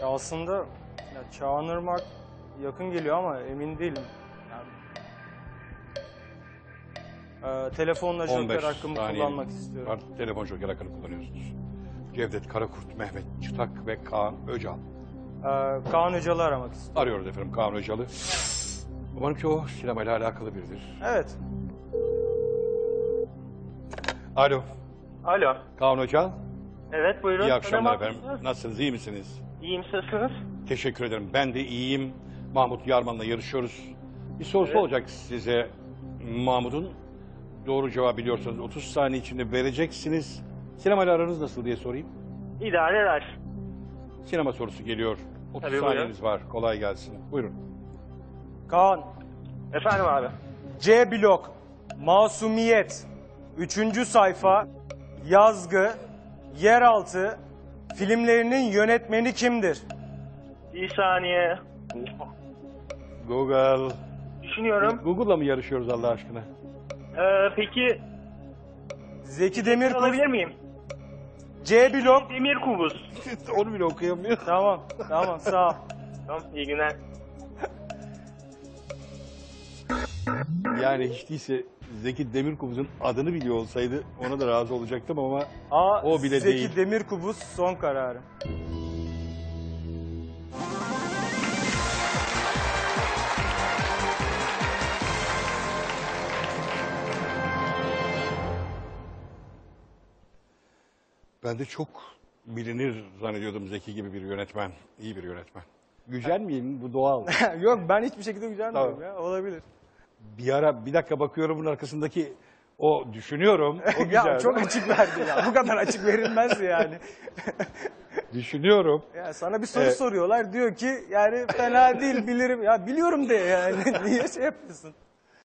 Ya aslında ya Çağınırmak yakın geliyor ama emin değilim. Yani, Ee, telefonla 15 joker hakkımı saniye kullanmak istiyorum. Var, telefon joker hakkını kullanıyorsunuz. Cevdet Karakurt, Mehmet Çıtak ve Kaan Öcal. Ee, Kaan Öcal'ı aramak istiyorum. Arıyoruz efendim Kaan Öcal'ı. Umarım ki o sinemayla alakalı biridir. Evet. Alo, Alo. Kaan Öcal. Evet buyurun. İyi akşamlar efendim. Nasılsınız, iyi misiniz? İyiyim sizsiniz. Teşekkür ederim. Ben de iyiyim. Mahmut Yarman'la yarışıyoruz. Bir sorusu Evet. olacak size. Mahmut'un doğru cevabı biliyorsanız 30 saniye içinde vereceksiniz. Sinemayla aranız nasıl diye sorayım. İdare eder. Sinema sorusu geliyor. 30 Tabii, buyurun. saniyeniz var. Kolay gelsin. Buyurun. Kaan. Efendim abi. C blok. Masumiyet. Üçüncü sayfa. Yazgı. Yeraltı. Filmlerinin yönetmeni kimdir? Bir saniye. Google. Düşünüyorum. Google'la mı yarışıyoruz Allah aşkına? Ee, peki Zeki Demirkubuz. alabilir miyim? C blok. Demir kubuz. Onu bile okuyamıyor. Tamam. Tamam sağ ol. Tamam iyi günler. Yani hiç değilse Zeki Demirkubuz'un adını biliyor olsaydı ona da razı olacaktım ama A. O bile Zeki değil. Demirkubuz son kararı. ben de çok bilinir zannediyordum Zeki gibi bir yönetmen. iyi bir yönetmen. Gücenmeyin bu doğal. Yok ben hiçbir şekilde gücenmiyorum Tamam. ya. Olabilir. Bir ara bir dakika bakıyorum bunun arkasındaki o düşünüyorum. O ya çok açık verdi ya. Bu kadar açık verilmez yani. Düşünüyorum. Ya sana bir soru Evet. soruyorlar. Diyor ki yani fena değil bilirim. Ya biliyorum de yani. Niye şey yapıyorsun?